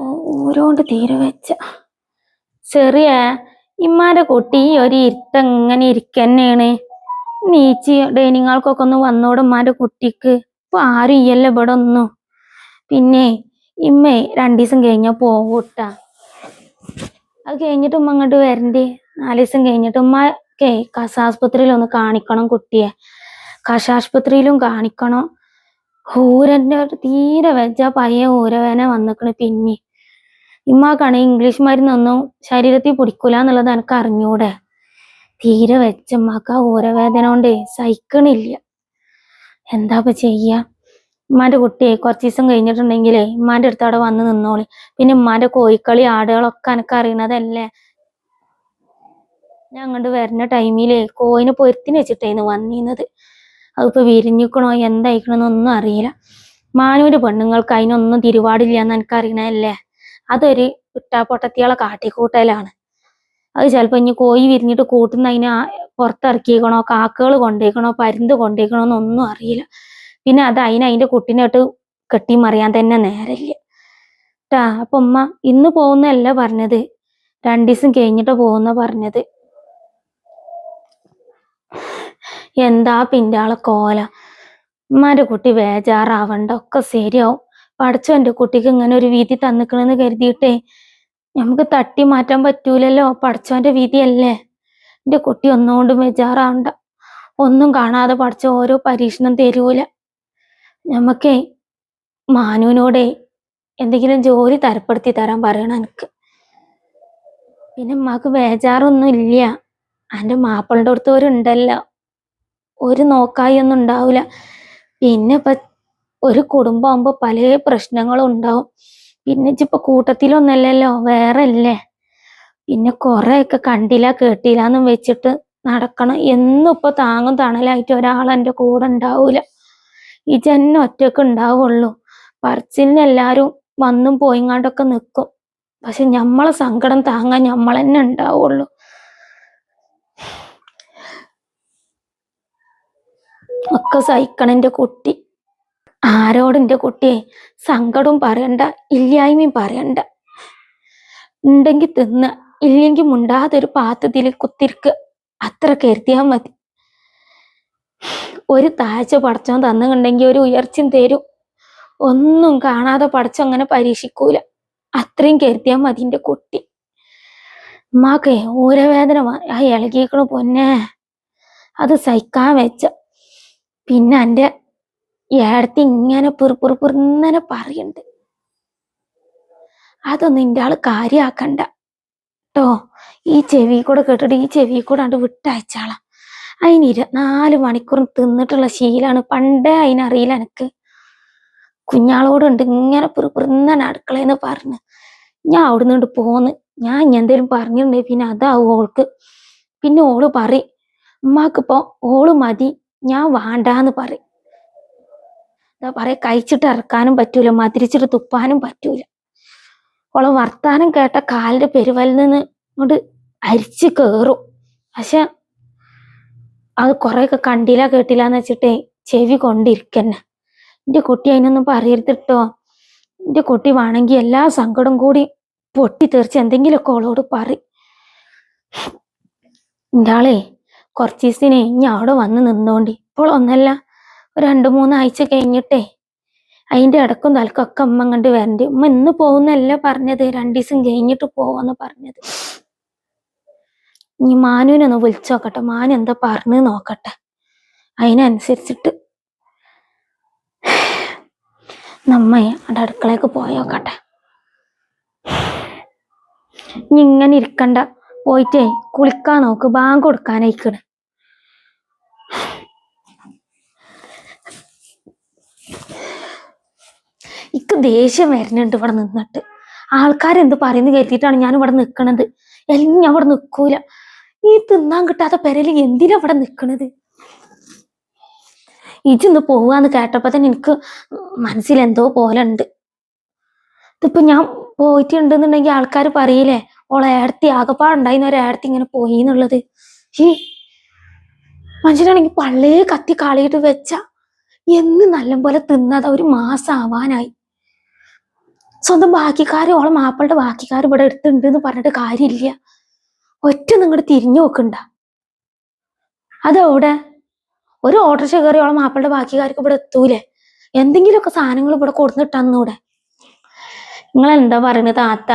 ഊരോണ്ട് തീരെ വെച്ച. ചെറിയ ഇമ്മാന്റെ കുട്ടി ഒരു ഇരുത്തം ഇങ്ങനെ ഇരിക്കന്നെയാണ്. നീച്ചി ഡൈനിങ് ഒന്ന് വന്നോട് ഉമ്മാന്റെ കുട്ടിക്ക്. ഇപ്പൊ ആരും ഇയ്യല്ല ഇവിടെ ഒന്നും. പിന്നെ ഇമ്മേ രണ്ടീസം കഴിഞ്ഞാ പോവൂട്ടാ. അത് കഴിഞ്ഞിട്ട് ഉമ്മ അങ്ങോട്ട് വരണ്ടേ? നാല് ദിവസം കഴിഞ്ഞിട്ട് ഉമ്മക്കെ കസാസ്പത്രിയിൽ ഒന്ന് കാണിക്കണം കുട്ടിയെ. കാശാസ്പത്രിയിലും കാണിക്കണം. ഊരന്റെ തീരെ വെച്ച പയ്യ ഊരവേന വന്നിക്കണ് പിന്നെ. ഇമ്മാക്കാണ് ഇംഗ്ലീഷ് മരുന്നൊന്നും ശരീരത്തിൽ പിടിക്കൂല എന്നുള്ളത് എനിക്ക് അറിഞ്ഞൂടെ? തീരെ വെച്ച ഉമ്മാക്ക് ആ ഊരവേദന കൊണ്ടേ സഹിക്കണില്ല. എന്താ ചെയ്യ? ഇമ്മാന്റെ കുട്ടിയെ കുറച്ച് ദിവസം കഴിഞ്ഞിട്ടുണ്ടെങ്കിലേ ഉമ്മാന്റെ അടുത്ത് അവിടെ വന്ന് നിന്നോളി. പിന്നെ ഉമ്മാന്റെ കോഴിക്കളി ആടുകളൊക്കെ എനിക്ക് അറിയണതല്ലേ? ഞാൻ അങ്ങോട്ട് വരുന്ന ടൈമിലേ കോയിനെ പൊരുത്തിന് വെച്ചിട്ടേന്ന് വന്നീന്നത്. അതിപ്പോ വിരിഞ്ഞിക്കണോ എന്തായിക്കണോന്നൊന്നും അറിയില്ല. മാനൂര് പെണ്ണുങ്ങൾക്ക് അതിനൊന്നും തിരുവാടില്ല എന്ന് എനിക്ക് അറിയണല്ലേ അതൊരു ഇട്ടാപ്പൊട്ടത്തിയാളെ കാട്ടിക്കൂട്ടലാണ്. അത് ചിലപ്പോൾ ഇനി കോഴി വിരിഞ്ഞിട്ട് കൂട്ടുന്ന അതിനെ പുറത്തിറക്കിക്കണോ കാക്കകൾ കൊണ്ടേക്കണോ പരുന്ത് കൊണ്ടേക്കണോ എന്നൊന്നും അറിയില്ല. പിന്നെ അത് അതിന് അതിന്റെ കുട്ടീനോട്ട് കെട്ടി മറിയാൻ തന്നെ നേരില്ല ട്ടാ അപ്പം ഉമ്മ ഇന്ന് പോകുന്നല്ല പറഞ്ഞത്. രണ്ടു ദിവസം കഴിഞ്ഞിട്ട് പോകുന്ന പറഞ്ഞത്. എന്താ പിന്നാളെ കോല? ഉമ്മാന്റെ കുട്ടി ബേജാറാവണ്ട ഒക്കെ ശരിയാവും. പഠിച്ചോ എന്റെ കുട്ടിക്ക് ഇങ്ങനെ ഒരു വീതി തന്നിക്കണെന്ന് കരുതിയിട്ടേ നമുക്ക് തട്ടി മാറ്റാൻ പറ്റൂലല്ലോ പഠിച്ചോന്റെ വിധിയല്ലേ? എന്റെ കുട്ടി ഒന്നുകൊണ്ടും ബേജാറാവണ്ട. ഒന്നും കാണാതെ പഠിച്ച ഓരോ പരീക്ഷണം തരൂല. നമുക്ക് മാനുവിനോടെ എന്തെങ്കിലും ജോലി തരപ്പെടുത്തി തരാൻ പറയണം എനിക്ക്. പിന്നെ ഉമ്മാക്ക് ബേജാറൊന്നും ഇല്ല എന്റെ മാപ്പിളുടെ അടുത്ത് ഒരു നോക്കായി ഒന്നും ഉണ്ടാവില്ല പിന്നെ ഇപ്പൊ ഒരു കുടുംബം ആകുമ്പോ പല പ്രശ്നങ്ങളും ഉണ്ടാവും. പിന്നെ ഇപ്പൊ കൂട്ടത്തിലൊന്നല്ലല്ലോ വേറെ അല്ലേ പിന്നെ കൊറേയൊക്കെ കണ്ടില്ല കേട്ടില്ല എന്നും വെച്ചിട്ട് നടക്കണം. എന്നും ഇപ്പൊ താങ്ങും തണലായിട്ട് ഒരാൾ എന്റെ കൂടെ ഉണ്ടാവൂല. ഈ ജന്മ ഒറ്റയ്ക്ക് ഉണ്ടാവുള്ളൂ. പറച്ചിലിന് എല്ലാരും വന്നും പോയിങ്ങാണ്ടൊക്കെ നിക്കും. പക്ഷെ ഞമ്മളെ സങ്കടം താങ്ങാൻ നമ്മൾ തന്നെ ഉണ്ടാവുള്ളൂ. ഒക്കെ സഹിക്കണം കുട്ടി. ആരോട് കുട്ടിയെ സങ്കടവും പറയണ്ട ഇല്ലായ്മയും പറയണ്ട. ഉണ്ടെങ്കിൽ തിന്ന ഇല്ലെങ്കിൽ മുണ്ടാതെ ഒരു പാത്രത്തിൽ അത്ര കരുതിയാൽ മതി. ഒരു താഴ്ച പടച്ചോ തന്നുകൊണ്ടെങ്കിൽ ഒരു ഉയർച്ചയും തരും. ഒന്നും കാണാതെ പടച്ചോ അങ്ങനെ പരീക്ഷിക്കൂല. അത്രയും കരുതിയാൽ മതി എന്റെ കുട്ടി. ഉമ്മാക്കേ ഊരവേദന വേദന ആ ഇളകിക്കണ പൊന്നെ. അത് സഹിക്കാൻ വെച്ച പിന്നെ എന്റെ ഏടത്തി ഇങ്ങനെ പിറുപിറുപിറുന്നനെ പറയുന്നുണ്ട് അതൊന്നും എന്റെ ആൾ കാര്യമാക്കണ്ട കേട്ടോ ഈ ചെവി കൂടെ കേട്ടിട്ട് ഈ ചെവി കൂടെ അണ്ട് വിട്ടയച്ചാളാ. അതിന് ഇരുപത്തിനാല് മണിക്കൂർ തിന്നിട്ടുള്ള ശീലാണ്. പണ്ടേ അതിനറിയില്ല കുഞ്ഞാളോട് കുഞ്ഞാളോടുണ്ട് ഇങ്ങനെ പിറുപിറുന്നനെ അടുക്കളയെന്ന് പറഞ്ഞ്. ഞാൻ അവിടെ നിന്നിട്ട് പോന്ന്. ഞാൻ ഇനി എന്തേലും പറഞ്ഞിട്ടുണ്ടെങ്കിൽ പിന്നെ അതാവും ഓൾക്ക്. പിന്നെ ഓൾ പറയും ഉമ്മാക്കിപ്പോ ഓൾ മതി. ഞാൻ വേണ്ടാന്ന് പറയും. എന്താ പറയാ കഴിച്ചിട്ട് ഇറക്കാനും പറ്റൂല മതിരിച്ചിട്ട് തുപ്പാനും പറ്റൂല. ഓളെ വർത്താനം കേട്ട കാലിന്റെ പെരുവലിൽ നിന്ന് ഇങ്ങോട്ട് അരിച്ച് കേറും. പക്ഷെ അത് കുറെയൊക്കെ കണ്ടില്ല കേട്ടില്ല എന്ന് വെച്ചിട്ടേ ചെവി കൊണ്ടിരിക്കന്നെ. എന്റെ കുട്ടി അതിനൊന്നും പറയരുതിട്ടോ എന്റെ കുട്ടി വേണമെങ്കിൽ എല്ലാ സങ്കടം കൂടി പൊട്ടി തീർച്ച എന്തെങ്കിലുമൊക്കെ ഓളോട് പറയും. എന്റെ ആളെ കുറച്ച് ദിവസത്തിനെ ഇനി അവിടെ വന്ന് നിന്നോണ്ടി. ഇപ്പോൾ ഒന്നല്ല ഒരു രണ്ട് മൂന്നാഴ്ച കഴിഞ്ഞിട്ടേ അതിന്റെ ഇടക്കും തലക്കൊക്കെ അമ്മ കണ്ട് വരണ്ട്. ഉമ്മ ഇന്ന് പോകുന്നല്ല പറഞ്ഞത് രണ്ടു ദിവസം കഴിഞ്ഞിട്ട് പോവാന്ന് പറഞ്ഞത്. ഇനി മാനുവിനൊന്ന് വിളിച്ചു നോക്കട്ടെ. മാനു എന്താ പറഞ്ഞു നോക്കട്ടെ. അതിനനുസരിച്ചിട്ട് നമ്മ അവിടെ അടുക്കളയ്ക്ക് പോയോക്കട്ടെ ഇനി ഇങ്ങനെ ഇരിക്കണ്ട. പോയിട്ടേ കുളിക്കാൻ നോക്ക് ബാങ്ക് കൊടുക്കാനായിക്കണ്. ഇക്ക് ദേഷ്യം വരുന്നുണ്ട് ഇവിടെ നിന്നിട്ട്. ആൾക്കാരെന്ത് പറയുന്നു കരുതിയിട്ടാണ് ഞാൻ ഇവിടെ നിൽക്കണത് എല്ലാം ഞാൻ ഇവിടെ നിൽക്കൂല ഈ തിന്നാൻ കിട്ടാത്ത പെരൽ എന്തിനാ ഇവിടെ നിൽക്കണത് ഇജിന്ന് പോവാന്ന് കേട്ടപ്പോ തന്നെ എനിക്ക് മനസ്സിൽ എന്തോ പോലെ ഉണ്ട് ഇതിപ്പോ ഞാൻ പോയിട്ടുണ്ടെന്നുണ്ടെങ്കിൽ ആൾക്കാർ പറയില്ലേ ഓളെ ഏടത്തി ആകപ്പാടുണ്ടായിരുന്ന ഒരു ഏടത്തി ഇങ്ങനെ പോയി എന്നുള്ളത്. ഈ മനുഷ്യനാണെങ്കിൽ പള്ളേ കത്തി കാളിയിട്ട് വെച്ച എന്ന് നല്ലപോലെ തിന്നത് ഒരു മാസം ആവാനായി സ്വന്തം ബാക്കിക്കാർ ഓളെ മാപ്പിളുടെ ബാക്കിക്കാർ ഇവിടെ എടുത്തുണ്ട് എന്ന് പറഞ്ഞിട്ട് കാര്യമില്ല. ഒറ്റ നിങ്ങടെ തിരിഞ്ഞു നോക്കണ്ട. അതെവിടെ? ഒരു ഓട്ടോറിക്ഷ കയറി ഓളെ മാപ്പിളുടെ ബാക്കിക്കാർക്ക് ഇവിടെ എത്തൂലേ? എന്തെങ്കിലുമൊക്കെ സാധനങ്ങൾ ഇവിടെ കൊടുത്തിട്ടന്നൂടെ നിങ്ങൾ എന്താ പറയുന്നത് താത്ത?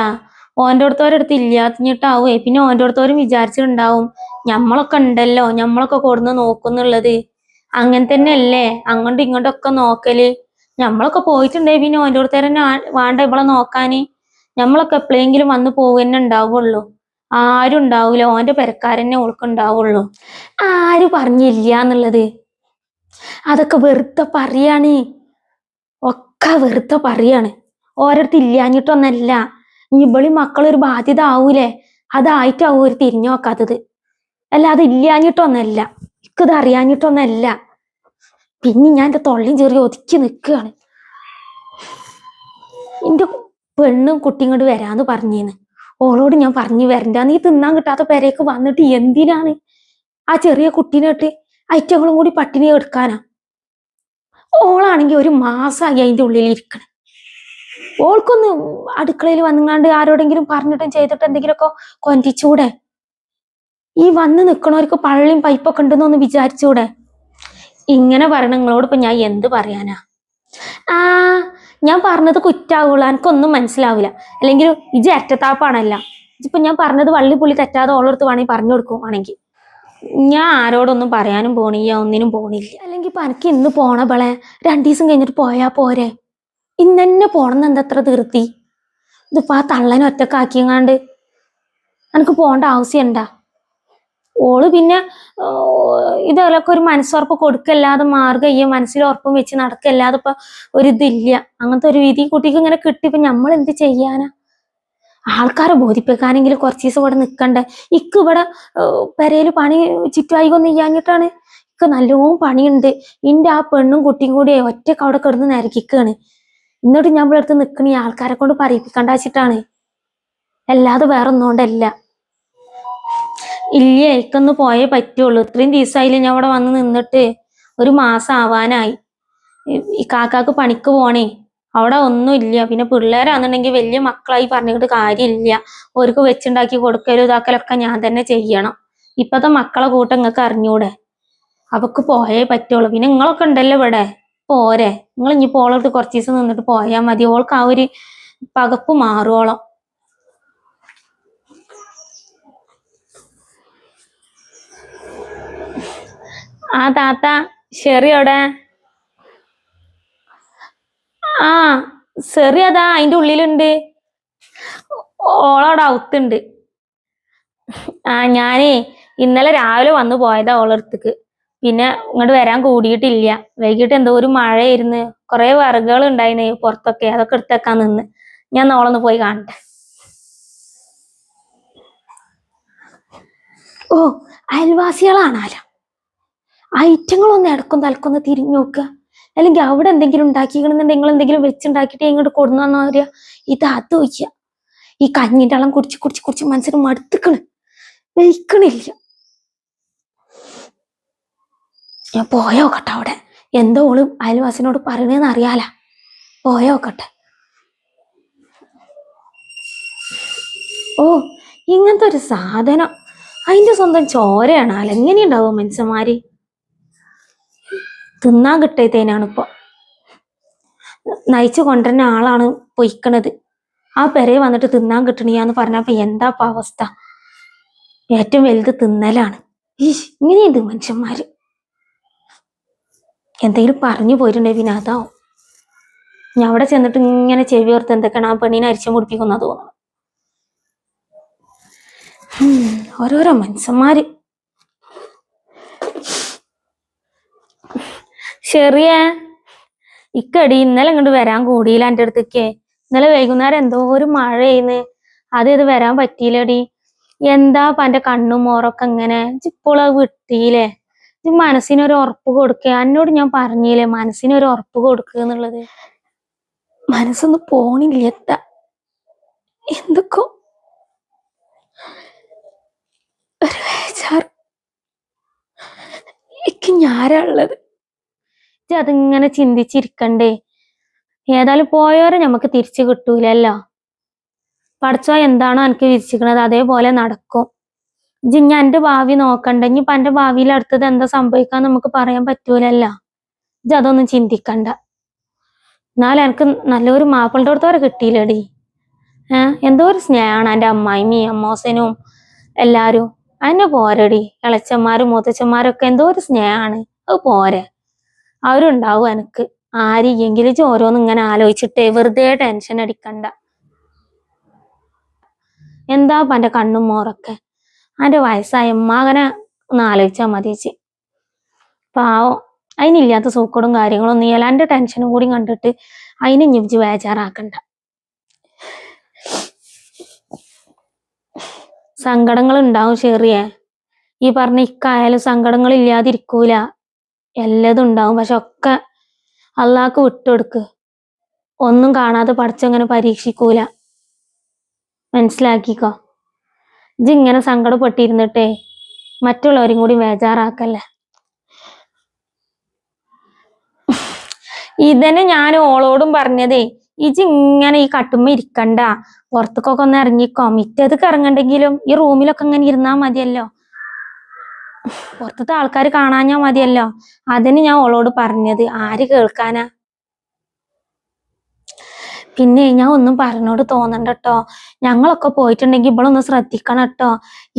ഓന്റെ അടുത്തവരടുത്ത് ഇല്ലാത്തിഞ്ഞിട്ടാവേ പിന്നെ ഓന്റെ അടുത്തവരും വിചാരിച്ചിട്ടുണ്ടാവും. ഞമ്മളൊക്കെ ഉണ്ടല്ലോ. ഞമ്മളൊക്കെ കൊടുന്ന് നോക്കുന്നുള്ളത്. അങ്ങനെ തന്നെയല്ലേ. അങ്ങോട്ടും ഇങ്ങോട്ടും ഒക്കെ നോക്കൽ. ഞമ്മളൊക്കെ പോയിട്ടുണ്ടേ പിന്നെ ഓന്റെ അടുത്തോരന്നെ വേണ്ട ഇവളെ നോക്കാന്. ഞമ്മളൊക്കെ എപ്പോഴെങ്കിലും വന്ന് പോകുന്നെ ഉണ്ടാവുള്ളൂ. ആരും ഉണ്ടാവൂല. ഓന്റെ പെരക്കാരന്നെ ഓൾക്കുണ്ടാവുള്ളൂ ആര് പറഞ്ഞില്ല എന്നുള്ളത്. അതൊക്കെ വെറുതെ പറയാണ്. ഒക്കെ വെറുതെ പറയാണ്. ഓരോരുത്തർ ഇല്ലാഞ്ഞിട്ടൊന്നല്ല. ഇവളി മക്കളൊരു ബാധ്യത ആവൂലേ? അതായിട്ടാവും ഒരു തിരിഞ്ഞു നോക്കാത്തത്. അല്ല അത് ഇല്ലാഞ്ഞിട്ടൊന്നല്ല ഇക്കത് അറിയാഞ്ഞിട്ടൊന്നല്ല. പിന്നെ ഞാൻ എന്റെ തൊള്ളിയും ചെറിയ ഒതുക്കി നിൽക്കുകയാണ്. എന്റെ പെണ്ണും കുട്ടിയും കൊണ്ട് വരാന്ന് പറഞ്ഞേന്ന്. ഓളോട് ഞാൻ പറഞ്ഞു വരണ്ട നീ തിന്നാൻ കിട്ടാത്ത പെരേക്ക് വന്നിട്ട് എന്തിനാണ് ആ ചെറിയ കുട്ടീനെട്ട് ഐറ്റങ്ങളും കൂടി പട്ടിണി എടുക്കാനാ? ഓളാണെങ്കിൽ ഒരു മാസമായി അതിന്റെ ഉള്ളിൽ ഇരിക്കണം. ഓൾക്കൊന്ന് അടുക്കളയിൽ വന്നുങ്ങാണ്ട് ആരോടെങ്കിലും പറഞ്ഞിട്ടും ചെയ്തിട്ട് എന്തെങ്കിലുമൊക്കെ കൊന്തിച്ചൂടെ? ഈ വന്ന് നിൽക്കണവർക്ക് പള്ളിയും പൈപ്പൊക്കെ ഉണ്ടെന്നൊന്ന് വിചാരിച്ചൂടെ? ഇങ്ങനെ പറയണ നിങ്ങളോട് ഇപ്പൊ ഞാൻ എന്ത് പറയാനാ? ആ ഞാൻ പറഞ്ഞത് കുറ്റാവുള്ള എനിക്കൊന്നും മനസ്സിലാവില്ല അല്ലെങ്കിൽ ഇജ് അറ്റത്താപ്പാണല്ല. ഇപ്പൊ ഞാൻ പറഞ്ഞത് വള്ളി പുള്ളി തെറ്റാതെ ഓളെടുത്ത് വേണമെങ്കിൽ പറഞ്ഞു കൊടുക്കും ആണെങ്കിൽ. ഞാൻ ആരോടൊന്നും പറയാനും പോണില്ല ഒന്നിനും പോണില്ല. അല്ലെങ്കിൽ ഇപ്പൊ എനിക്ക് ഇന്ന് പോണ ബളെ രണ്ടു ദിവസം കഴിഞ്ഞിട്ട് പോയാ പോരെ? ഇന്ന് തന്നെ പോണെന്ന് എന്താ അത്ര തീർത്തി ഇതിപ്പോ ആ തള്ളനെ ഒറ്റക്കാക്കിയങ്ങാണ്ട്? എനിക്ക് ആവശ്യം ആവശ്യമുണ്ടാ ഓൾ പിന്നെ ഇതൊക്കെ ഒരു മനസ്സുറപ്പ് കൊടുക്കല്ലാതെ മാർഗം ഈ മനസ്സിൽ ഉറപ്പും വെച്ച് നടക്കല്ലാതെ ഇപ്പൊ ഒരു ഇതില്ല. അങ്ങനത്തെ ഒരു വിധി കുട്ടിക്ക് ഇങ്ങനെ കിട്ടി ഇപ്പൊ നമ്മൾ എന്ത് ചെയ്യാനാ? ആൾക്കാരെ ബോധിപ്പിക്കാനെങ്കിൽ കുറച്ച് ദിവസം ഇവിടെ നിൽക്കണ്ടേ ഇക്ക് ഇവിടെ പെരയിൽ പണി ചുറ്റുവായികൊന്നും ചെയ്യാഞ്ഞിട്ടാണ്? ഇക്ക് നല്ലോണം പണിയുണ്ട്. ഇന്റെ ആ പെണ്ണും കുട്ടിയും കൂടി ഒറ്റയ്ക്ക് അവിടെ കിടന്ന് നരകിക്കാണ്. എന്നിട്ട് ഞാൻ ഇവിടെ അടുത്ത് നിക്കണ ഈ ആൾക്കാരെ കൊണ്ട് പറയിപ്പിക്കണ്ട വെച്ചിട്ടാണ്. അല്ലാതെ വേറെ ഒന്നുകൊണ്ടല്ല ഇല്ലേ എനിക്കൊന്ന് പോയേ പറ്റുള്ളൂ. ഇത്രയും ദിവസമായില്ലേ ഞാൻ അവിടെ വന്ന് നിന്നിട്ട്. ഒരു മാസം ആവാനായി. ഈ- കാക്കാക്ക് പണിക്ക് പോണേ. അവിടെ ഒന്നുമില്ല പിന്നെ പിള്ളേരാണെന്നുണ്ടെങ്കിൽ വലിയ മക്കളായി പറഞ്ഞിട്ട് കാര്യമില്ല. ഓർക്ക് വെച്ചുണ്ടാക്കി കൊടുക്കലും ഇതാക്കലൊക്കെ ഞാൻ തന്നെ ചെയ്യണം. ഇപ്പത്തെ മക്കളെ കൂട്ടം നിങ്ങൾക്ക് അറിഞ്ഞൂടെ? അവക്ക് പോയേ പറ്റുള്ളൂ. പിന്നെ നിങ്ങളൊക്കെ ഉണ്ടല്ലോ ഇവിടെ. പോരെ. നിങ്ങൾ ഇനി ഓളോട്ട് കുറച്ച് ദിവസം നിന്നിട്ട് പോയാൽ മതി. ഓൾക്ക് ആ ഒരു പകപ്പ് മാറുവോളം. ആ താത്ത ഷെറി അവിടെ ആ സെറി അതാ അതിന്റെ ഉള്ളിലുണ്ട്. ഓളവിടെ ഔത്തുണ്ട് ആ ഞാനേ ഇന്നലെ രാവിലെ വന്നു പോയതാ ഓളടുത്തേക്ക് പിന്നെ ഇങ്ങോട്ട് വരാൻ കൂടിയിട്ടില്ല. വൈകിട്ട് എന്തോ ഒരു മഴയായിരുന്നു. കുറെ വിറകുകൾ ഉണ്ടായിന് പുറത്തൊക്കെ. അതൊക്കെ എടുത്തേക്കാൻ നിന്ന്. ഞാൻ ഓളൊന്ന് പോയി കാണട്ടെ. ഓ അയൽവാസികളാണാലോ? ഐറ്റങ്ങളൊന്ന് ഇടക്കും തലക്കൊന്ന് തിരിഞ്ഞു നോക്കുക അല്ലെങ്കിൽ അവിടെ എന്തെങ്കിലും ഉണ്ടാക്കിക്കണമെന്നുണ്ടെങ്കിൽ നിങ്ങൾ എന്തെങ്കിലും വെച്ചുണ്ടാക്കിയിട്ട് ഇങ്ങോട്ട് കൊടുന്നു തന്നാ പറയാ ഇത് അത് വയ്ക്കുക ഈ കഞ്ഞിന്റെ അളം കുടിച്ച് കുടിച്ച് കുടിച്ച് മനസ്സിന് മടുത്തുക്കണ്. വെയ്ക്കണില്ല. ഞാൻ പോയോക്കട്ടെ അവിടെ? എന്തോ ഓൾ അയൽവാസിനോട് പറയണേന്ന് അറിയാല. പോയോക്കട്ടെ ഓ ഇങ്ങനത്തെ ഒരു സാധനം. അതിന്റെ സ്വന്തം ചോരയാണ്. എങ്ങനെയുണ്ടാവും മനുഷ്യന്മാര്? തിന്നാൻ കിട്ടിയതേനാണ് ഇപ്പൊ. നയിച്ചു കൊണ്ടുവരുന്ന ആളാണ് പൊയ്ക്കണത്. ആ പെരയെ വന്നിട്ട് തിന്നാൻ കിട്ടണിയാന്ന് പറഞ്ഞപ്പോ എന്താ അവസ്ഥ? ഏറ്റവും വലുത് തിന്നലാണ്. ഈ ഇങ്ങനെയുണ്ട് മനുഷ്യന്മാര്. എന്തെങ്കിലും പറഞ്ഞു പോയിട്ടുണ്ടെങ്കിൽ പിന്നെ അതാവും. ഞാൻ അവിടെ ചെന്നിട്ട് ഇങ്ങനെ ചെവി ഓർത്ത് എന്തൊക്കെയാണ് ആ പെണ്ണിനെ അരിച്ചു മുടിപ്പിക്കുന്ന തോന്നുന്നു ഓരോരോ മനുഷ്യന്മാര്. ചെറിയ ഇക്കടി ഇന്നലെ ഇങ്ങോട്ട് വരാൻ കൂടിയില്ല എന്റെ അടുത്തേക്ക്. ഇന്നലെ വൈകുന്നേരം എന്തോ ഒരു മഴ ചെയ്യുന്നു അത് ഇത് വരാൻ പറ്റിയില്ലടി. എന്താ ഇപ്പൊ എന്റെ കണ്ണും മോറൊക്കെ ഇങ്ങനെ? ഇപ്പോൾ അത് വിട്ടിയില്ലേ മനസ്സിനൊരു ഉറപ്പ് കൊടുക്കുക എന്നോട് ഞാൻ പറഞ്ഞില്ലേ മനസ്സിനൊരു ഉറപ്പ് കൊടുക്കുക എന്നുള്ളത്. മനസ്സൊന്ന് പോണില്ല എന്തൊക്കെ? ഒരു ഞാരാ ഉള്ളത്. ഇജ്ജ് അതിങ്ങനെ ചിന്തിച്ചിരിക്കണ്ടേ. ഏതായാലും പോയവരെ നമുക്ക് തിരിച്ചു കിട്ടൂലല്ലോ. പഠിച്ചോ എന്താണോ എനിക്ക് വിരിച്ചിരിക്കുന്നത് അതേപോലെ നടക്കും. ഇജ്ജ് ഞാൻ എന്റെ ഭാവി നോക്കണ്ട. ഇനിയിപ്പൊ എന്റെ ഭാവിയിൽ അടുത്തത് എന്താ സംഭവിക്കാൻ നമുക്ക് പറയാൻ പറ്റൂലല്ലോ. ഇജ്ജ് അതൊന്നും ചിന്തിക്കണ്ട. എന്നാലും എനിക്ക് നല്ലൊരു മാപ്പിളുടെ അടുത്തോരെ കിട്ടിയില്ലടി. ഏഹ് എന്തോ ഒരു സ്നേഹമാണ് എന്റെ അമ്മായിമ്മയും അമ്മോസനും എല്ലാവരും. അതിനെ പോരടി. ഇളച്ചന്മാരും മൂത്തച്ഛന്മാരും ഒക്കെ എന്തോ ഒരു സ്നേഹമാണ്. അത് പോരെ. അവരുണ്ടാവും എനിക്ക്. ആരെങ്കിലും ഓരോന്ന് ഇങ്ങനെ ആലോചിച്ചിട്ട് വെറുതെ ടെൻഷൻ അടിക്കണ്ട. എന്താ എന്റെ കണ്ണും മോറൊക്കെ? എന്റെ വയസ്സായ മകനെ ഒന്ന് ആലോചിച്ചാൽ മതി ചേച്ചി. പാവം. അതിനില്ലാത്ത സൂക്കടും കാര്യങ്ങളൊന്നും ഇല്ല. എന്റെ ടെൻഷനും കൂടി കണ്ടിട്ട് അതിനെ ഞിഞ്ച് വേചാറാക്കണ്ട സങ്കടങ്ങൾ ഉണ്ടാവും ചെറിയ. ഈ പറഞ്ഞ ഇക്കായാലും സങ്കടങ്ങൾ ഇല്ലാതിരിക്കൂല എല്ലതും ഉണ്ടാവും. പക്ഷെ ഒക്കെ അള്ളാഹ്ക്ക് വിട്ടുകൊടുക്ക്. ഒന്നും കാണാതെ പഠിച്ചങ്ങനെ പരീക്ഷിക്കൂല. മനസ്സിലാക്കിക്കോ? ഇങ്ങനെ സങ്കടപ്പെട്ടിരുന്നിട്ടേ മറ്റുള്ളവരും കൂടി ബേജാറാക്കല്ലേ? ഇതന്നെ ഞാൻ ഓളോടും പറഞ്ഞതേ. ഇങ്ങനെ ഈ കട്ടുമ്മ ഇരിക്കണ്ട. പുറത്തേക്കൊക്കെ ഒന്ന് ഇറങ്ങിക്കോ. മിറ്റത്തേക്ക് ഇറങ്ങണ്ടെങ്കിലും ഈ റൂമിലൊക്കെ ഇങ്ങനെ ഇരുന്നാ മതിയല്ലോ. പുറത്തത്തെ ആൾക്കാർ കാണാഞ്ഞാ മതിയല്ലോ. അതിന് ഞാൻ ഓളോട് പറഞ്ഞത്. ആര് കേൾക്കാനാ? പിന്നെ ഞാൻ ഒന്നും പറഞ്ഞോട് തോന്നണ്ട കേട്ടോ ഞങ്ങളൊക്കെ പോയിട്ടുണ്ടെങ്കിൽ ഇവളൊന്ന് ശ്രദ്ധിക്കണം കേട്ടോ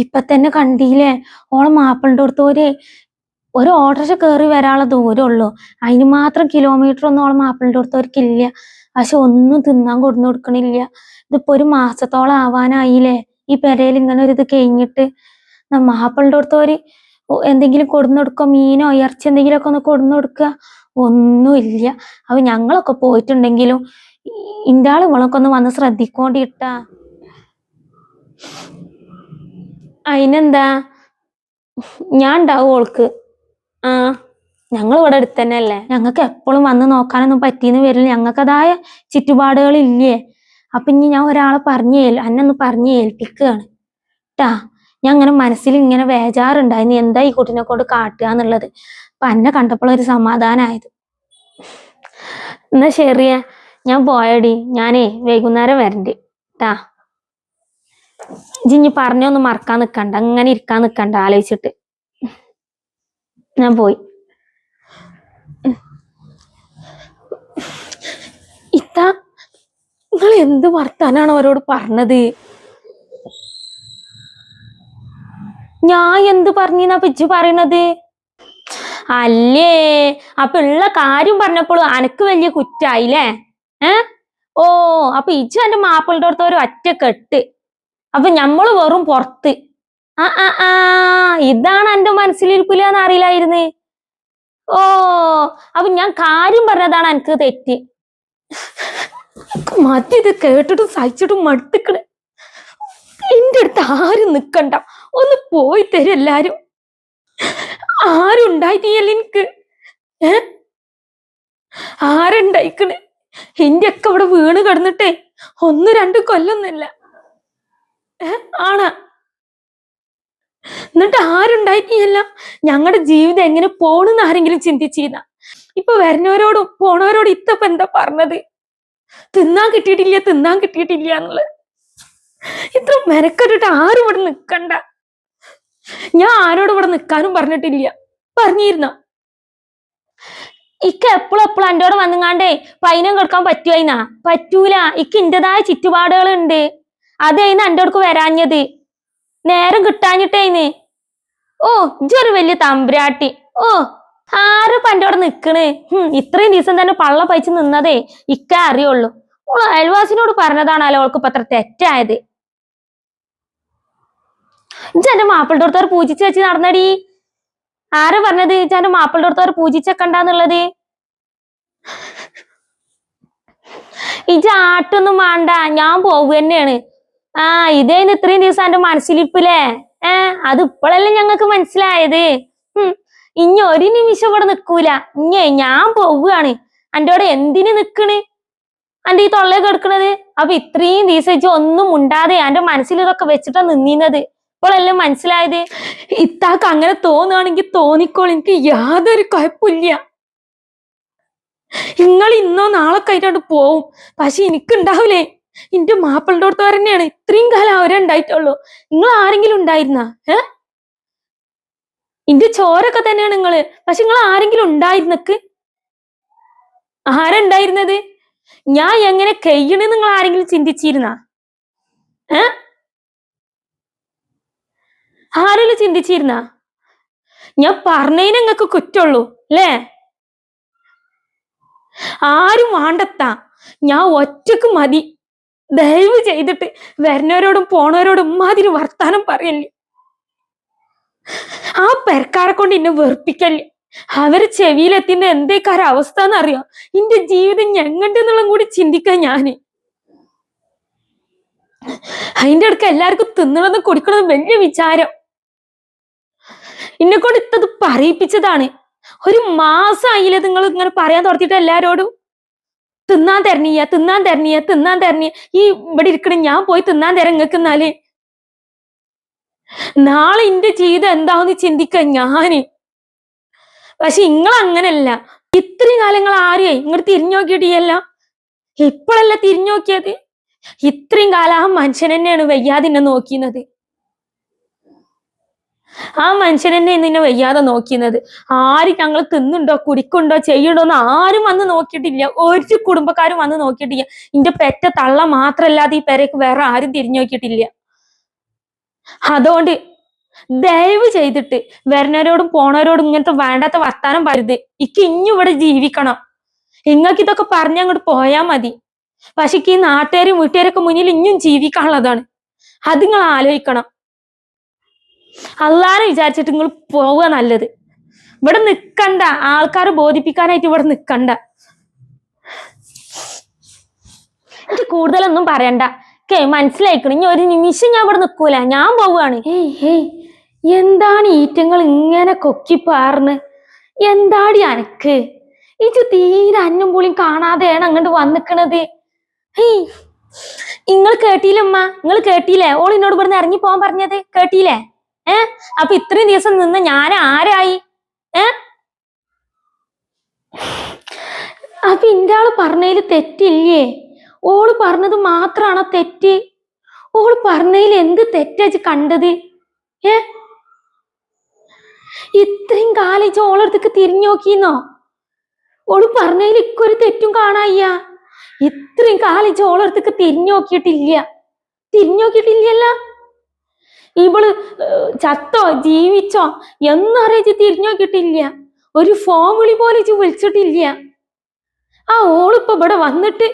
ഇപ്പൊ തന്നെ കണ്ടില്ലേ? ഓളെ മാപ്പിളിന്റെ അടുത്ത് ഒരു ഒരു ഓട്ടോറിക്ഷ കയറി വരാനുള്ള ദൂരം ഉള്ളൂ അതിന് മാത്രം കിലോമീറ്റർ ഒന്നും ഓളെ മാപ്പിളിന്റെ അടുത്ത് ഇല്ല പക്ഷെ ഒന്നും തിന്നാൻ കൊടുന്നു കൊടുക്കണില്ല. ഇതിപ്പോ ഒരു മാസത്തോളം ആവാനായില്ലേ? ഈ പെരയിൽ ഇങ്ങനെ ഒരു ഇത് കഴിഞ്ഞിട്ട്. മാപ്പിളിന്റെ അടുത്തവര് എന്തെങ്കിലും കൊടുന്നു കൊടുക്കുക മീനോ ഇറച്ചി എന്തെങ്കിലുമൊക്കെ ഒന്ന് കൊടുന്നു കൊടുക്കുക ഒന്നുമില്ല. അപ്പൊ ഞങ്ങളൊക്കെ പോയിട്ടുണ്ടെങ്കിലും ഇന്റെ ആൾ ഇവളൊക്കെ ഒന്ന് വന്ന് ശ്രദ്ധിക്കോണ്ടിട്ടാ. അതിനെന്താ ഞാൻ ഉണ്ടാവും ഓൾക്ക്. ആ ഞങ്ങൾ ഇവിടെ അടുത്ത് തന്നെ അല്ലേ ഞങ്ങൾക്ക് എപ്പോഴും വന്ന് നോക്കാനൊന്നും പറ്റിയെന്ന് വരില്ല. ഞങ്ങൾക്കതായ ചുറ്റുപാടുകൾ ഇല്ലേ അപ്പൊ ഇനി ഞാൻ ഒരാളെ പറഞ്ഞു ഏൽ എന്നെ ഒന്ന് പറഞ്ഞു ഏൽപ്പിക്കുകയാണ് ട്ടാ ഞാൻ അങ്ങനെ മനസ്സിൽ ഇങ്ങനെ വേജാറുണ്ടായിരുന്നു എന്താ ഈ കുട്ടിനെ കൊണ്ട് കാട്ടുക എന്നുള്ളത്? അപ്പൊ എന്നെ കണ്ടപ്പോൾ ഒരു സമാധാനമായത് എന്നാ ശരിയ ഞാൻ പോയടി. ഞാനേ വൈകുന്നേരം വരണ്ട്. ട്ടാ. ഇനി പറഞ്ഞൊന്നും മറക്കാൻ നിക്കണ്ട. അങ്ങനെ ഇരിക്കാൻ നിക്കണ്ട ആലോചിച്ചിട്ട്. ഞാൻ പോയി. ഇത്ത നിങ്ങൾ എന്ത് വർത്താനാണ് അവരോട് പറഞ്ഞത്? ഞാൻ എന്ത് പറഞ്ഞാ പിച്ചു പറയണത്? അല്ലേ? അപ്പൊ ഉള്ള കാര്യം പറഞ്ഞപ്പോൾ അനക്ക് വലിയ കുറ്റായില്ലേ? ഏ? ഓ അപ്പൊ ഇജു എന്റെ മാപ്പിളുടെ അടുത്ത് ഒരു ഒറ്റ കെട്ട്. അപ്പൊ ഞമ്മൾ വെറും പുറത്ത്. ആ ആ ആ ഇതാണ് എന്റെ മനസ്സിലിരിപ്പില്ല എന്ന് അറിയില്ലായിരുന്നു? ഓ അപ്പൊ ഞാൻ കാര്യം പറഞ്ഞതാണ് എനിക്ക് തെറ്റ്. മതി ഇത് കേട്ടിട്ടും സഹിച്ചിട്ടും മടുത്തിക്കണേ. എന്റെ അടുത്ത് ആരും നിക്കണ്ട. ഒന്ന് പോയി തരും എല്ലാരും. ആരും ഉണ്ടായിട്ടില്ല എനിക്ക്? ആരുണ്ടായിക്കണ്? എന്റെ ഒക്കെ ഇവിടെ വീണ് കിടന്നിട്ടേ. ഒന്ന് രണ്ട് കൊല്ലൊന്നുമില്ല. ആണാ? എന്നിട്ട് ആരുണ്ടായിട്ടില്ല ഞങ്ങളുടെ ജീവിതം എങ്ങനെ പോണെന്ന് ആരെങ്കിലും ചിന്തിച്ചിരുന്ന? ഇപ്പൊ വരുന്നവരോടും പോണവരോടും ഇത്തപ്പ എന്താ പറഞ്ഞത്? തിന്നാൻ കിട്ടിയിട്ടില്ല തിന്നാൻ കിട്ടിയിട്ടില്ല എന്നുള്ളത്. ഇത്ര മെനക്കെട്ടിട്ട് ആരും ഇവിടെ നിക്കണ്ട. ഞാൻ ആരോടും ഇവിടെ നിക്കാനും പറഞ്ഞിട്ടില്ല. പറഞ്ഞിരുന്ന. ഇക്ക എപ്പോഴും എപ്പോഴും എന്റെ കൂടെ വന്നുങ്ങാണ്ടേ പൈനം കൊടുക്കാൻ പറ്റുമോ പറ്റൂല. ഇക്ക് ഇന്റേതായ ചുറ്റുപാടുകൾ ഉണ്ട് അതായിരുന്നു എന്റെ അടുക്ക് വരാഞ്ഞത്. നേരം കിട്ടാഞ്ഞിട്ടേന്ന് ഓ ഇജ്ജൊരു വലിയ തമ്പുരാട്ടി. ഓ ആര് കൂടെ നിക്കണ്? ഇത്രയും ദിവസം തന്നെ പള്ള പയച്ച് നിന്നതേ ഇക്ക അറിയുള്ളൂ. ഓൾ അയൽവാസിനോട് പറഞ്ഞതാണല്ലോ അവൾക്ക് ഇപ്പൊ അത്ര തെറ്റായത്. ഇജ്ജ് എന്റെ മാപ്പിളുടെ അടുത്തവർ പൂജിച്ച് വെച്ച് നടന്നടി. ആരാ പറഞ്ഞത്? ഇജ്ജ് എന്റെ മാപ്പിളുടെ അടുത്തവർ പൂജിച്ചക്കണ്ടെന്നുള്ളത് ഇജ്ജ് ആട്ടൊന്നും വേണ്ട ഞാൻ പോവുക തന്നെയാണ്. ആ ഇതേന്ന് ഇത്രയും ദിവസം എന്റെ മനസ്സിലിപ്പില്ലേ ഏ അത് ഇപ്പോഴല്ലേ ഞങ്ങൾക്ക് മനസ്സിലായത്. ഇനി ഒരു നിമിഷം ഇവിടെ നിക്കൂല ഇങ്ങേ ഞാൻ പോവുകയാണ്. എന്റെ അവിടെ എന്തിന് നിക്കണ് എന്റെ ഈ തൊള്ളയൊക്കെ എടുക്കണത്? അപ്പൊ ഇത്രയും ദിവസം ഒന്നും ഉണ്ടാതെ എന്റെ മനസ്സിൽ ഇതൊക്കെ വെച്ചിട്ടാ നിന്നീന്നത്. ഇപ്പോഴല്ലേ മനസ്സിലായത്? ഇത്താക്ക് അങ്ങനെ തോന്നുകയാണെങ്കിൽ തോന്നിക്കോൾ എനിക്ക് യാതൊരു കുഴപ്പമില്ല. നിങ്ങൾ ഇന്നോ നാളെ കഴിഞ്ഞാണ്ട് പോവും. പക്ഷെ എനിക്കുണ്ടാവില്ലേ എന്റെ മാപ്പിളുടെ അടുത്ത് തന്നെയാണ് ഇത്രയും കാലം അവരെ ഉണ്ടായിട്ടുള്ളൂ. നിങ്ങൾ ആരെങ്കിലും ഉണ്ടായിരുന്ന? എന്റെ ചോരൊക്കെ തന്നെയാണ് നിങ്ങൾ. പക്ഷെ നിങ്ങൾ ആരെങ്കിലും ഉണ്ടായിരുന്നക്ക് ആരുണ്ടായിരുന്നത് ഞാൻ എങ്ങനെ കഴിയണെന്ന് നിങ്ങൾ ആരെങ്കിലും ചിന്തിച്ചിരുന്ന? ഏ? ആരെങ്കിലും ചിന്തിച്ചിരുന്ന? ഞാൻ പറഞ്ഞതിന് നിങ്ങൾക്ക് കുറ്റുള്ളൂ അല്ലേ? ആരും വേണ്ടത്ത. ഞാൻ ഒറ്റയ്ക്ക് മതി. ദയവ് ചെയ്തിട്ട് വരുന്നവരോടും പോണവരോടും ഉമ്മാതിരി വർത്താനം പറയല്ലേ ആ പെരക്കാരെ കൊണ്ട് എന്നെ വെറുപ്പിക്കല്ലേ അവർ ചെവിയിലെത്തിന്റെ എന്തേക്കാര അവസ്ഥ എന്നറിയാം എന്റെ ജീവിതം ഞങ്ങണ്ടെന്നുള്ള കൂടി ചിന്തിക്കാൻ ഞാൻ. അതിന്റെ അടുക്ക എല്ലാവർക്കും തിന്നണമെന്നും കുടിക്കണതും വലിയ വിചാരം. എന്നെ കൊണ്ട് ഇത്തത് പറയിപ്പിച്ചതാണ്. ഒരു മാസമായില്ലേ നിങ്ങൾ ഇങ്ങനെ പറയാൻ തുടർത്തിട്ട് എല്ലാരോടും? തിന്നാൻ തരണീയ തിന്നാൻ തരണീയ തിന്നാൻ തരണീയ. ഈ ഇവിടെ ഇരിക്കണ ഞാൻ പോയി തിന്നാൻ തരാം നിങ്ങൾക്ക് എന്നാൽ. നാളെ എന്റെ ജീവിതം എന്താവെന്ന് ചിന്തിക്ക ഞാൻ. പക്ഷെ നിങ്ങൾ അങ്ങനല്ല ഇത്രയും കാലങ്ങൾ ആരെയായി? ഇങ്ങോട്ട് തിരിഞ്ഞു നോക്കിയിട്ടില്ല ഇപ്പോഴല്ല തിരിഞ്ഞു നോക്കിയത്. ഇത്രയും കാലം ആ മനുഷ്യൻ തന്നെയാണ് വയ്യാതെ എന്നെ നോക്കിയത് ആ മനുഷ്യൻ തന്നെ നിന്നെ വയ്യാതെ നോക്കിയത് ആര് ഞങ്ങൾ തിന്നുണ്ടോ കുടിക്കുണ്ടോ ചെയ്യണ്ടോ എന്ന് ആരും വന്ന് നോക്കിയിട്ടില്ല. ഒരു കുടുംബക്കാരും വന്ന് നോക്കിയിട്ടില്ല. ഇന്റെ പെറ്റ തള്ള മാത്രല്ലാതെ ഈ പെരക്ക് വേറെ ആരും തിരിഞ്ഞു നോക്കിയിട്ടില്ല. അതുകൊണ്ട് ദയവ് ചെയ്തിട്ട് വരുന്നവരോടും പോണവരോടും ഇങ്ങനത്തെ വേണ്ടാത്ത വർത്താനം പരുത് ഇക്ക് ഇനി ഇവിടെ ജീവിക്കണം. നിങ്ങൾക്ക് ഇതൊക്കെ പറഞ്ഞ് അങ്ങോട്ട് പോയാൽ മതി. പക്ഷെ ഈ നാട്ടുകാരും വീട്ടുകാരൊക്കെ മുന്നിൽ ഇഞ്ഞും ജീവിക്കാനുള്ളതാണ്. അത് നിങ്ങൾ ആലോചിക്കണം. അള്ളാനെ വിചാരിച്ചിട്ട് നിങ്ങൾ പോവുക നല്ലത്. ഇവിടെ നിൽക്കണ്ട ആൾക്കാരെ ബോധിപ്പിക്കാനായിട്ട് ഇവിടെ നിൽക്കണ്ട എനിക്ക് കൂടുതലൊന്നും പറയണ്ട. കേ മനസ്സിലായിക്കണം. ഇനി ഒരു നിമിഷം ഞാൻ ഇവിടെ നിൽക്കൂല ഞാൻ പോവുകയാണ്. എന്താണ് ഈറ്റങ്ങൾ ഇങ്ങനെ കൊക്കി കൊക്കിപ്പാർന്ന് എന്താടി അനക്ക്? ഇത് തീരെ അന്നും പുളിയും കാണാതെയാണ് അങ്ങോട്ട് വന്നിക്കണത്. നിങ്ങൾ കേട്ടില്ലമ്മ നിങ്ങൾ കേട്ടില്ലേ? ഓൾ എന്നോട് ഇവിടുന്ന് ഇറങ്ങി പോകാൻ പറഞ്ഞത്? കേട്ടില്ലേ? ഏ? അപ്പൊ ഇത്രയും ദിവസം നിന്ന് ഞാൻ ആരായി? ഏ? അപ്പൊ ഇന്റെ ആൾ പറഞ്ഞതിൽ തെറ്റില്ലേ? ഓൾ പറഞ്ഞത് മാത്രാണോ തെറ്റ്? ഓൾ പറഞ്ഞതിൽ എന്ത് തെറ്റാച്ച് കണ്ടത്? ഏ? ഇത്രയും കാലിച്ച് ഓളടുത്തേക്ക് തിരിഞ്ഞു നോക്കിന്നോ? ഓൾ പറഞ്ഞതിൽ ഇക്കൊരു തെറ്റും കാണായ്യ. ഇത്രയും കാലിച്ച് ഓളടുത്തേക്ക് തിരിഞ്ഞു നോക്കിയിട്ടില്ല. തിരിഞ്ഞു നോക്കിയിട്ടില്ലല്ല? ഇവൾ ചത്തോ ജീവിച്ചോ എന്നറിയിച്ച് തിരിഞ്ഞു നോക്കിയിട്ടില്ല ഒരു ഫോൺ വിളി പോലെ വിളിച്ചിട്ടില്ല. ആ ഓളിപ്പോ ഇവിടെ വന്നിട്ട്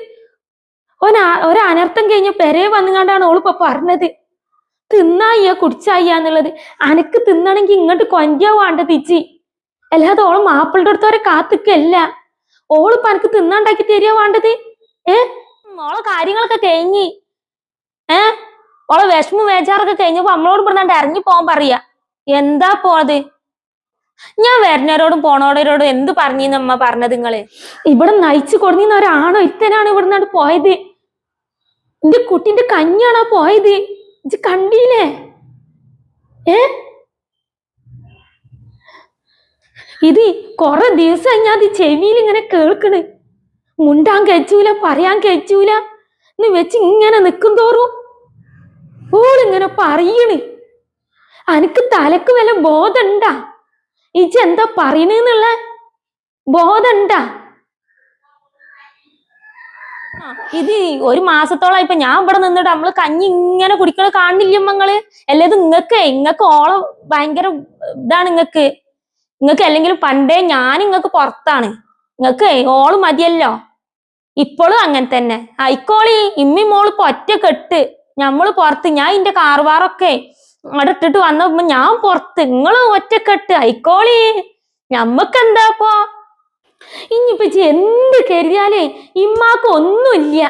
ഒന ഒരനർത്ഥം കഴിഞ്ഞ പെരെ വന്നുകൊണ്ടാണ് ഓളിപ്പോ പറഞ്ഞത്. തിന്നായ്യ കുടിച്ചായ്യ എന്നുള്ളത്. അനക്ക് തിന്നണമെങ്കിൽ ഇങ്ങോട്ട് കൊഞ്ചാ വേണ്ട തിച്ചി. അല്ലാതെ ഓൾ മാപ്പിളുടെ അടുത്തോരെ കാത്തിക്കല്ല. ഓളിപ്പോ അനക്ക് തിന്നാണ്ടാക്കി തരിക വേണ്ടത്? ഏ? ഓളെ കാര്യങ്ങളൊക്കെ കഴിഞ്ഞി. ഏ? ഓളെ വിഷമം വേജാറൊക്കെ കഴിഞ്ഞപ്പോ നമ്മളോട് പറഞ്ഞാണ്ട് ഇറങ്ങി പോകാൻ പറയാ. എന്താ പോണത്? ഞാൻ വരുന്നവരോടും പോണവരോടും എന്ത് പറഞ്ഞീന്ന് അമ്മ പറഞ്ഞത് നിങ്ങൾ? ഇവിടെ നയിച്ചു കൊടുക്കുന്ന ഒരാണോ ഇത്തനാണ് ഇവിടെ നിന്നാണ് പോയത്? എന്റെ കുട്ടിന്റെ കഞ്ഞാണോ പോയത്? ഇത് കണ്ടില്ലേ? ഏ? ഇത് കൊറേ ദിവസം ഞാൻ അത് ചെവിയിൽ ഇങ്ങനെ കേൾക്കണ്. മുണ്ടാൻ കഴിച്ചൂല പറയാൻ കഴിച്ചൂല. എന്ന് വെച്ച് ഇങ്ങനെ നിക്കും തോറും. ഓളിങ്ങനെ പറയണ്. അനക്ക് തലക്ക് വല്ല ബോധണ്ടാ? ഇജ്ജ് എന്താ പറയണെന്നുള്ള ബോധണ്ടാ? ഇത് ഒരു മാസത്തോളം ഇപ്പൊ ഞാൻ ഇവിടെ നിന്നിട്ട് നമ്മൾ കഞ്ഞി ഇങ്ങനെ കുടിക്കണ കാണില്ല മങ്ങൾ അല്ലാതെ നിങ്ങക്ക് ഇങ്ങക്ക്? ഓളം ഭയങ്കര ഇതാണ് ഇങ്ങക്ക്. ഇങ്ങക്ക് അല്ലെങ്കിൽ പണ്ടേ ഞാൻ ഇങ്ങക്ക് പുറത്താണ്. ഇങ്ങക്ക് ഓൾ മതിയല്ലോ. ഇപ്പോഴും അങ്ങനെ തന്നെ. ആയിക്കോളി. ഇമ്മി മോൾ ഇപ്പൊ ഒറ്റ കെട്ട് ഞമ്മൾ പുറത്ത് ഞാൻ ഇന്റെ കാർവാറൊക്കെ അവിടെ ഇട്ടിട്ട് വന്നപ്പോ ഞാൻ പുറത്ത് നിങ്ങൾ ഒറ്റക്കെട്ട് ആയിക്കോളി. ഞമ്മക്ക് എന്താപ്പോ ഇനിയിപ്പൊ എന്ത് കരുതിയാലേ ഇമ്മാക്ക് ഒന്നുമില്ല.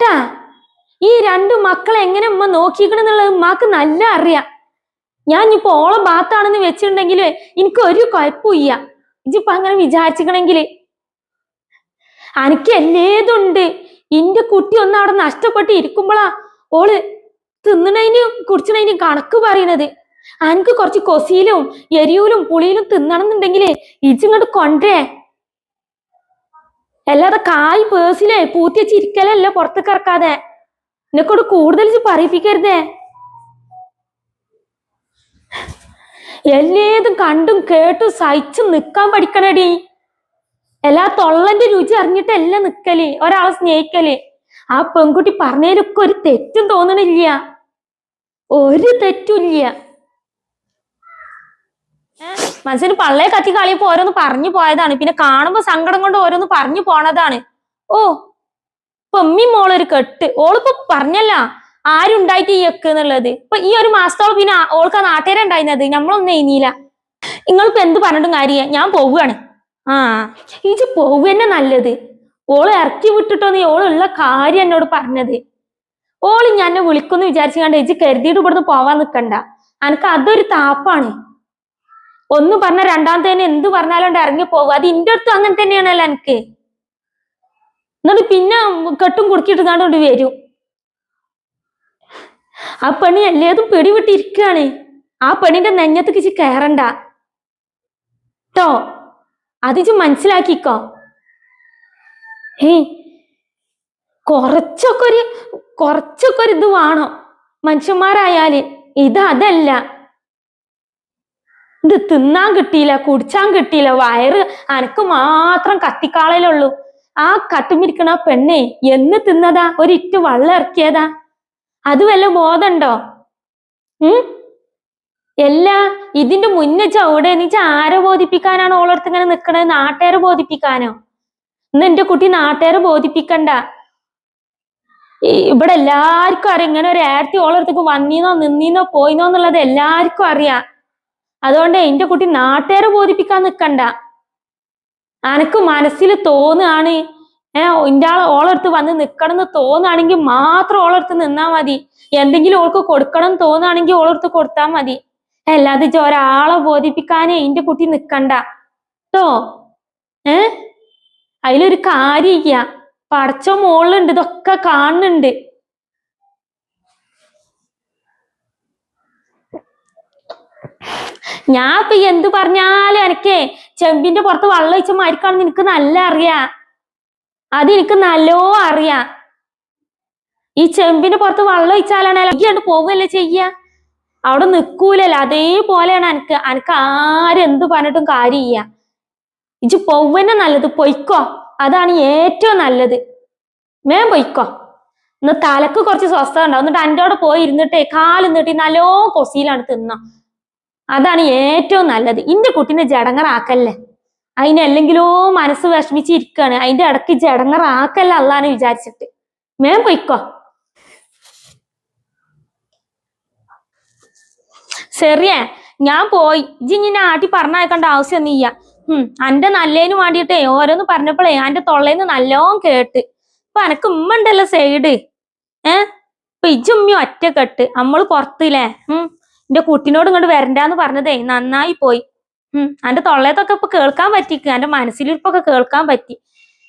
ട്ടാ ഈ രണ്ടു മക്കളെ എങ്ങനെ ഉമ്മ നോക്കിക്കണെന്നുള്ളത് ഉമ്മാക്ക് നല്ല അറിയാം. ഞാൻ ഇനിയിപ്പോ ഓളം ഭാത്താണെന്ന് വെച്ചിട്ടുണ്ടെങ്കിൽ എനിക്ക് ഒരു കുഴപ്പമില്ല. ഇജ്ജിപ്പൊ അങ്ങനെ വിചാരിച്ചിക്കണെങ്കിൽ. അനക്ക് എല്ലേതുണ്ട്. ഇന്റെ കുട്ടി ഒന്ന് അവിടെ നഷ്ടപ്പെട്ട് ഇരിക്കുമ്പോളാ ഓൾ തിന്നണതിനും കുടിച്ചണതിനും കണക്ക് പറയണത്. അനക്ക് കുറച്ച് കൊസിയിലും എരിയൂലും പുളിയിലും തിന്നണം എന്നുണ്ടെങ്കിലേ ഇജിങ്ങോട്ട് കൊണ്ടേ അല്ലാതെ കായ് പേഴ്സിലേ പൂത്തി വെച്ചിരിക്കലല്ല പുറത്തേക്ക് ഇറക്കാതെ. എന്നെക്കൊണ്ട് കൂടുതൽ പറയിപ്പിക്കരുതേ. എല്ലേതും കണ്ടും കേട്ടും സഹിച്ചും നിക്കാൻ പഠിക്കണടി. എല്ലാ തൊള്ളന്റെ രുചി അറിഞ്ഞിട്ടല്ല നിക്കൽ? ഒരാളെ സ്നേഹിക്കൽ. ആ പെൺകുട്ടി പറഞ്ഞതിലൊക്കെ ഒരു തെറ്റും തോന്നണില്ല. ഒരു തെറ്റുമില്ല മനസ്സിന് പള്ളയെ കത്തി കളിയപ്പോ ഓരോന്ന് പറഞ്ഞു പോയതാണ്. പിന്നെ കാണുമ്പോ സങ്കടം കൊണ്ട് ഓരോന്ന് പറഞ്ഞു പോണതാണ്. ഓ പെമ്മി മോളൊരു കെട്ട്. ഓളിപ്പോ പറഞ്ഞല്ല ആരുണ്ടായിട്ട് ഈ എക്ക് എന്നുള്ളത്? ഇപ്പൊ ഈ ഒരു മാസത്തോളം പിന്നെ ഓൾക്ക് ആ നാട്ടുകാരുണ്ടായിരുന്നത് നമ്മളൊന്നും എഴുന്നില്ല നിങ്ങളിപ്പോ എന്ത് പറഞ്ഞിട്ടും കാര്യ ഞാൻ പോവുകയാണ്. ആ. ഇജ് പോവന്നെ നല്ലത്. ഓൾ ഇറക്കി വിട്ടിട്ടോന്ന് ഓളുള്ള കാര്യം എന്നോട് പറഞ്ഞത്. ഓൾ ഞാൻ വിളിക്കുന്നു വിചാരിച്ചു കണ്ട് ഇജ് കരുതിയിട്ട് ഇവിടുന്ന് പോവാൻ നിക്കണ്ട. അനക്ക് അതൊരു താപ്പാണ്. ഒന്ന് പറഞ്ഞ രണ്ടാമത്തെ തന്നെ എന്ത് പറഞ്ഞാലും ഇറങ്ങി പോകും അത് ഇന്റെ അടുത്തും അങ്ങനെ തന്നെയാണല്ലോ എനിക്ക് എന്നിട്ട് പിന്നെ കെട്ടും കുടുക്കിയിട്ട് കണ്ടോണ്ട് വരും. ആ പെണ്ണി എല്ലാതും പിടിവിട്ടിരിക്കുകയാണ് ആ പെണ്ണിന്റെ നെഞ്ഞത്തേക്ക് കയറണ്ട ട്ടോ. അതിച്ച് മനസ്സിലാക്കിക്കോ. ഏയ് കുറച്ചൊക്കെ ഒരു കുറച്ചൊക്കെ ഒരു ഇത് വേണോ. മനുഷ്യന്മാരായാൽ ഇത് അതല്ല. ഇത് തിന്നാൻ കിട്ടിയില്ല കുടിച്ചാൻ കിട്ടിയില്ല വയറ് അനക്ക് മാത്രം കത്തിക്കാളയിലുള്ളൂ ആ കട്ടുമിരിക്കണ പെണ്ണേ പെണ്ണെ എന്ന് തിന്നതാ? ഒരിറ്റ് വള്ളം ഇറക്കിയതാ അത് വല്ല ബോധമുണ്ടോ ഉം? എല്ലാ ഇതിന്റെ മുന്നേ ചവിടെ നീച്ച ആരെ ബോധിപ്പിക്കാനാണ് ഓളടുത്ത് ഇങ്ങനെ നിക്കണത് നാട്ടുകാരെ ബോധിപ്പിക്കാനോ? ഇന്ന് എന്റെ കുട്ടി നാട്ടുകാരെ ബോധിപ്പിക്കണ്ട. ഇവിടെ എല്ലാവർക്കും അറിയാം. ഇങ്ങനെ ഒരു ഏർത്തി ഓളടുത്തേക്ക് വന്നീന്നോ നിന്നീന്നോ പോയിന്നോ എന്നുള്ളത് എല്ലാവർക്കും അറിയാം. അതുകൊണ്ട് എന്റെ കുട്ടി നാട്ടുകാരെ ബോധിപ്പിക്കാൻ നിൽക്കണ്ട അനക്ക് മനസ്സിൽ തോന്നുകയാണ് ഏ ഇന്റെ ആൾ ഓളടുത്ത് വന്ന് നിക്കണം എന്ന് തോന്നുകയാണെങ്കിൽ മാത്രം ഓളടുത്ത് നിന്നാ മതി. എന്തെങ്കിലും ഓൾക്ക് കൊടുക്കണം എന്ന് തോന്നുകയാണെങ്കിൽ ഓളടുത്ത് കൊടുത്താൽ മതി. അല്ലാതെ ഒരാളെ ബോധിപ്പിക്കാനേ എന്റെ കുട്ടി നിക്കണ്ട. കേട്ടോ ഏ? അതിലൊരു കാര്യമില്ല പടച്ച മോളിലുണ്ട് ഇതൊക്കെ കാണുന്നുണ്ട്. ഞാൻ ഇപ്പൊ എന്ത് പറഞ്ഞാലും എനക്കേ ചെമ്പിന്റെ പുറത്ത് വെള്ളം വെച്ച മാരിക്കാണെന്ന് എനിക്ക് നല്ല അറിയാ. അത് എനിക്ക് നല്ലോ അറിയാ. ഈ ചെമ്പിന്റെ പുറത്ത് വെള്ളം വെച്ചാലാണ് പോവുകയല്ലേ ചെയ്യ? അവിടെ നിൽക്കൂലല്ലോ അതേപോലെയാണ് അനക്ക്. അനക്ക് ആരും എന്ത് പറഞ്ഞിട്ടും കാര്യമില്ല. ഇജ് പോവന്നെ നല്ലത്. പൊയ്ക്കോ. അതാണ് ഏറ്റവും നല്ലത്. മേം പൊയ്ക്കോ. ഇന്ന് തലക്ക് കുറച്ച് സ്വസ്ഥത ഉണ്ടാവും. എന്നിട്ട് എന്റെ അവിടെ പോയി ഇരുന്നിട്ടേ കാൽ നീട്ടി നല്ലോ കൊസിയിലാണ് തിന്ന. അതാണ് ഏറ്റവും നല്ലത്. ഇന്റെ കുട്ടീനെ ജടങ്ങറാക്കല്ലേ അതിനല്ലെങ്കിലോ മനസ്സ് വിഷമിച്ചിരിക്കാണ്. അതിന്റെ ഇടയ്ക്ക് ജടങ്ങറാക്കല്ല അല്ലാന്ന് വിചാരിച്ചിട്ട്. മേം പൊയ്ക്കോ. ശരിയേ ഞാൻ പോയി. ഇജ്ജി ഇങ്ങനെ ആട്ടി പറഞ്ഞയക്കേണ്ട ആവശ്യം നീയ ഉം അന്റെ നല്ലേന് വേണ്ടിയിട്ടേ ഓരോന്ന് പറഞ്ഞപ്പോഴേ അന്റെ തൊള്ളേന്ന് നല്ലോം കേട്ട്. ഇപ്പൊ എനക്ക് ഉമ്മ ഉണ്ടല്ലോ സൈഡ്. ഏ? ഇപ്പൊ ഇജ്ജുമ്മി ഒറ്റക്കെട്ട്. നമ്മൾ പുറത്തില്ലേ? ഉം എന്റെ കുട്ടിനോട് ഇങ്ങോട്ട് വരണ്ടാന്ന് പറഞ്ഞതേ നന്നായി പോയി. ഉം അന്റെ തൊള്ളേത്തൊക്കെ ഇപ്പൊ കേൾക്കാൻ പറ്റിക്ക്. എന്റെ മനസ്സിലിരിപ്പൊക്കെ കേൾക്കാൻ പറ്റി.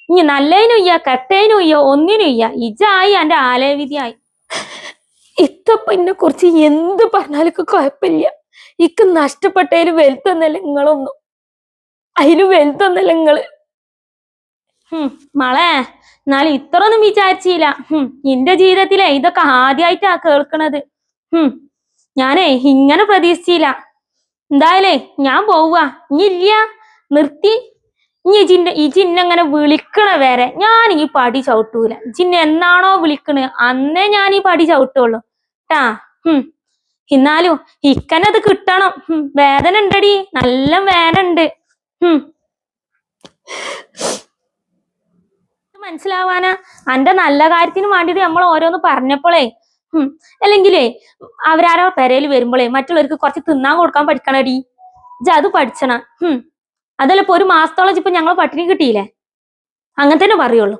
ഇനി നല്ലതിനും ഇയ്യ കെട്ടതിനും ഇയ്യോ ഒന്നിനും ഇയ്യ. ഇജായി എന്റെ ആലയവിധിയായി. ഇത്തപ്പ എന്നെ കുറിച്ച് എന്ത് പറഞ്ഞാലും ഇക്ക് കുഴപ്പമില്ല. ഇക്ക് നഷ്ടപ്പെട്ടതിൽ വലുതൊന്നല്ല നിങ്ങളൊന്നും അതിന് വലുതൊന്നല്ല നിങ്ങൾ മളെ എന്നാലും ഇത്രയൊന്നും വിചാരിച്ചില്ല. ഹും എന്റെ ജീവിതത്തിലെ ഇതൊക്കെ ആദ്യമായിട്ടാ കേൾക്കണത്. ഹും ഞാനേ ഇങ്ങനെ പ്രതീക്ഷിച്ചില്ല. എന്തായാലേ ഞാൻ പോവുക. ഇനി ഇല്ല. നിർത്തി. ഇനി ഇജിന്റെ ഇജിന്നങ്ങനെ വിളിക്കണ വരെ ഞാൻ ഈ പടി ചവിട്ടൂല. ഇജിന്നെ എന്നാണോ വിളിക്കണ്? അന്നേ ഞാൻ ഈ പടി ചവിട്ടുള്ളൂ. ട്ടാ ഹും. എന്നാലും ഇക്കനത് കിട്ടണം. വേദന ഉണ്ടടി. നല്ല വേദന ഉണ്ട്. ഹും. മനസ്സിലാവാനാ? അന്റെ നല്ല കാര്യത്തിന് വേണ്ടിട്ട് നമ്മൾ ഓരോന്ന് പറഞ്ഞപ്പോളേ ഹും അല്ലെങ്കിലേ അവരാരോ പെരയിൽ വരുമ്പോഴേ മറ്റുള്ളവർക്ക് കുറച്ച് തിന്നാൻ കൊടുക്കാൻ പഠിക്കണടി. ഇജ്ജ് അത് പഠിച്ചണ. ഹും. അതല്ല ഇപ്പൊ ഒരു മാസത്തോളം ഇപ്പൊ ഞങ്ങൾ പട്ടിണി കിട്ടിയില്ലേ? അങ്ങനെ തന്നെ പറയുള്ളൂ.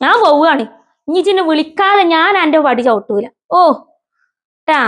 ഞാൻ പോവുകയാണ്. ഇനി ചിന്നെ വിളിക്കാതെ ഞാൻ എന്റെ വടി ചവിട്ടൂല. ഓ ട്ടാ.